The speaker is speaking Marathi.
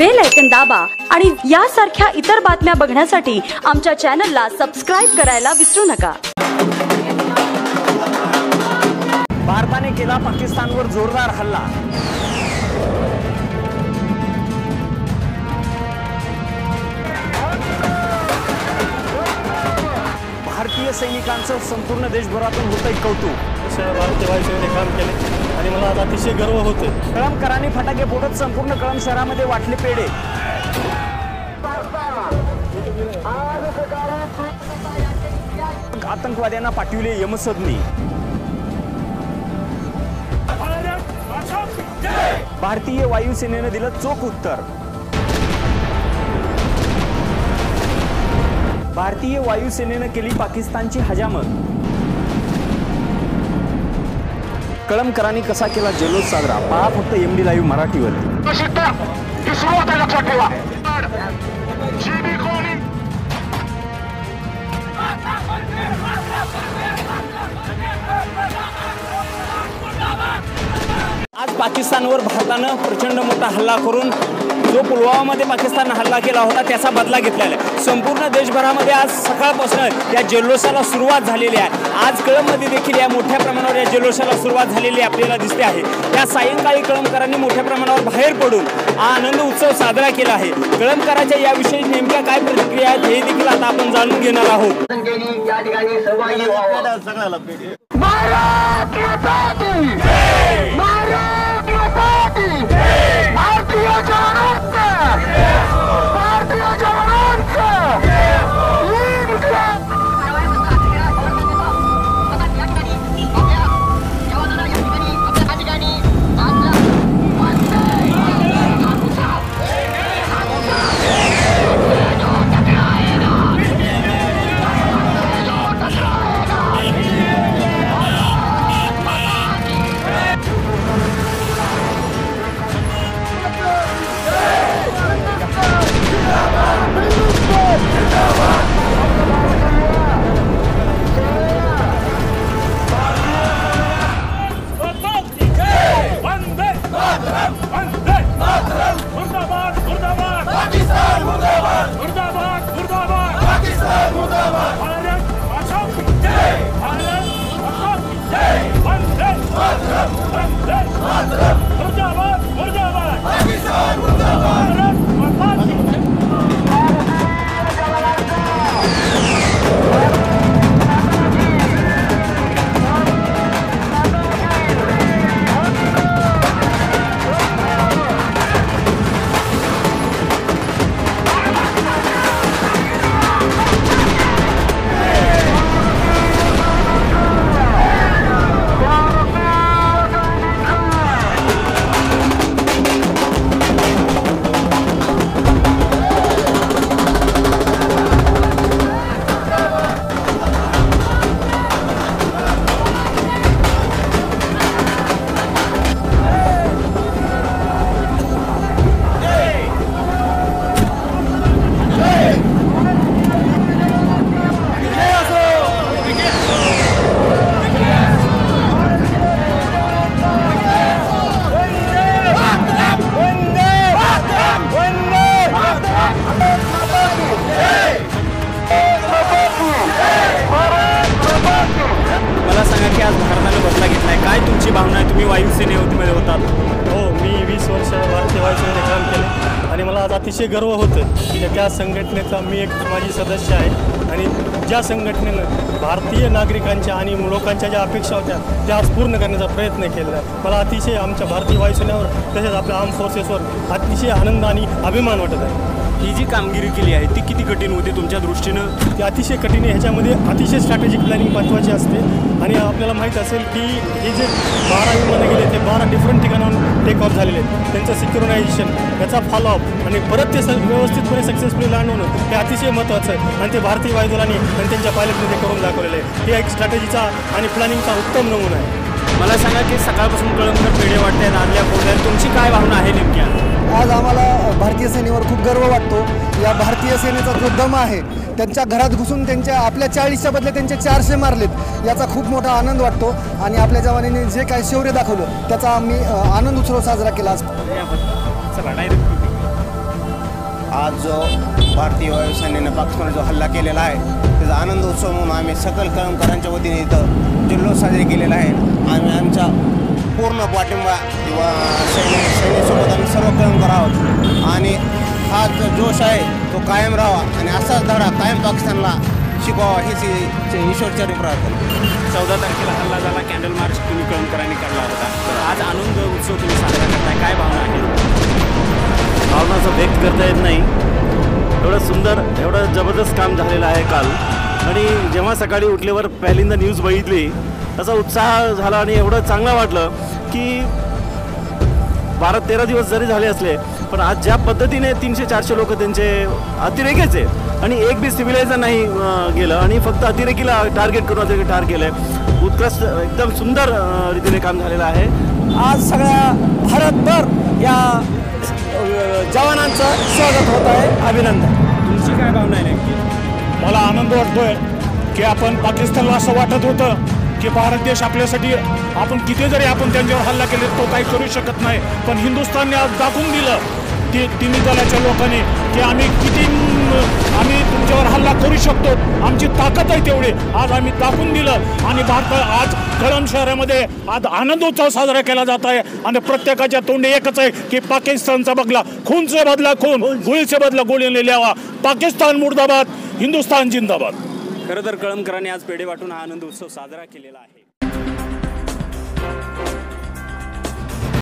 बेल ऐकन दाबा आणि यासारख्या इतर बातम्या बघण्यासाठी आमच्या चॅनलला सबस्क्राईब करायला विसरू नका. भारताने केला पाकिस्तानवर जोरदार हल्ला. भारतीय सैनिकांचं संपूर्ण देशभरातून होतंय कौतुक. आज अतिशय गर्व होते. कळमकरांनी फटाके फोडत संपूर्ण कळम शहरामध्ये वाटले पेढे. आतंकवाद्यांना पाठविले यमसदनी. भारतीय वायुसेनेनं दिलं चोख उत्तर. भारतीय वायुसेनेनं केली पाकिस्तानची हजामत. कळमकरांनी कसा केला जल्लोष साजरा? पहा फक्त एम डी लाईव्ह लक्षात ठेवा. कॉलिंग आज पाकिस्तानवर भारतानं प्रचंड मोठा हल्ला करून जो पुलवामामध्ये पाकिस्ताननं हल्ला केला होता त्याचा बदला घेतलेला आहे. संपूर्ण देशभरामध्ये आज सकाळपासून या जल्लोषाला सुरुवात झालेली आहे. आज कळममध्ये देखील या मोठ्या प्रमाणावर या जल्लोषाला सुरुवात झालेली आपल्याला दिसते आहे. त्या सायंकाळी कळमकरांनी मोठ्या प्रमाणावर बाहेर पडून हा आनंद उत्सव साजरा केला आहे. कळमकराच्या याविषयी नेमक्या काय प्रतिक्रिया आहेत हे देखील आता आपण जाणून घेणार आहोत. मला आज अतिशय गर्व होतं की त्या संघटनेचा मी एक माझी सदस्य आहे. आणि ज्या संघटनेनं भारतीय नागरिकांच्या आणि लोकांच्या ज्या अपेक्षा होत्या त्या आज पूर्ण करण्याचा प्रयत्न केलेला आहे. मला अतिशय आमच्या भारतीय वायुसेनेवर तसेच आपल्या आर्म फोर्सेसवर अतिशय आनंद आणि अभिमान वाटत आहे. ही जी कामगिरी केली आहे ती किती कठीण होती तुमच्या दृष्टीनं? ती अतिशय कठीण आहे. ह्याच्यामध्ये अतिशय स्ट्रॅटेजिक प्लॅनिंग महत्त्वाची असते. आणि आपल्याला माहीत असेल की हे जे बारा विमानं गेले ते बारा डिफरंट ठिकाणाहून टेक ऑफ झालेले आहेत. त्यांचं सिक्युरिनायझेशन त्याचा फॉलोअप आणि परत ते स व्यवस्थितपणे सक्सेसफुली लँड होणं हे अतिशय महत्त्वाचं आहे. आणि ते भारतीय वायुदलाने आणि त्यांच्या पायलटने ते करून दाखवलेलं आहे. हे एक स्ट्रॅटेजीचा आणि प्लॅनिंगचा उत्तम नमुना आहे. मला सांगा की सकाळपासून कळमकर पेढे वाटतायत आणल्या पोहोचल्या तुमची काय भावना आहे नेमक्या आज आम्हाला भारतीय सेनेवर खूप गर्व वाटतो. या भारतीय सेनेचा जो दम आहे त्यांच्या घरात घुसून त्यांच्या आपल्या चाळीसच्या बदल्या त्यांचे चारशे मारलेत याचा खूप मोठा आनंद वाटतो. आणि आपल्या जवानांनी जे काही शौर्य दाखवलं त्याचा आम्ही आनंद उत्सव साजरा केला आज. चला डायरेक्ट आज जो भारतीय वायुसेनेनं पाकिस्तानवर जो हल्ला केलेला आहे त्याचा आनंद उत्सव म्हणून आम्ही सकल कळमकरांच्या वतीने इथं जल्लोष साजरे केलेला आहे. आम्ही आमच्या पूर्ण पाठिंबा किंवा सैनिक सैनिकसोबत आम्ही सर्व कळमकर आहोत. आणि हा जो जोश आहे तो कायम राहावा. आणि असाच धडा कायम पाकिस्तानला शिकवावा हीच ईश्वरचरी प्रार्थना चौदा तारखेला हल्ला झाला कॅन्डल मार्च तुम्ही कळमकरांनी काढला होता. तर आज आनंद उत्सव तुम्ही साजरा करताय काय भावना आहे? भावना असं व्यक्त करता येत नाही. एवढं सुंदर एवढं जबरदस्त काम झालेलं आहे काल. आणि जेव्हा सकाळी उठल्यावर पहिल्यांदा न्यूज बघितली त्याचा उत्साह झाला आणि एवढं चांगलं वाटलं. की बारा तेरा दिवस जरी झाले असले पण आज ज्या पद्धतीने तीनशे चारशे लोक त्यांचे अतिरेकीच आणि एक बी सिव्हिलायझर नाही गेलं आणि फक्त अतिरेकीला टार्गेट करून अतिरेकी ठार केलं आहे उत्कृष्ट एकदम सुंदर रीतीने काम झालेलं आहे. आज सगळ्या भारतभर या जवानांचं स्वागत होत आहे. अभिनंदन. तुमची काय भावना आहे नेमकी? मला आनंद वाटतोय की आपण पाकिस्तानला असं वाटत होतं की भारत देश आपल्यासाठी आपण किती जरी आपण त्यांच्यावर हल्ला केले तो काही करू शकत नाही. पण हिंदुस्थानने आज दाखवून दिलं ती तिन्ही दलाच्या लोकांनी की आम्ही किती आम्ही तुमच्यावर हल्ला करू शकतो. आमची ताकद आहे तेवढी. आज आम्ही दाखवून दिलं. आणि भारत आज कळंब शहरामध्ये आज आनंदोत्सव साजरा केला जात आहे. आणि प्रत्येकाच्या तोंडी एकच आहे की पाकिस्तानचा बदला खूनचे बदला खून गोळीचे बदला गोळीने लिहावा पाकिस्तान मुर्दाबाद हिंदुस्तान जिंदाबाद. खरं तर कळमकरांनी आज पेढे वाटून हा आनंद उत्सव साजरा केलेला आहे.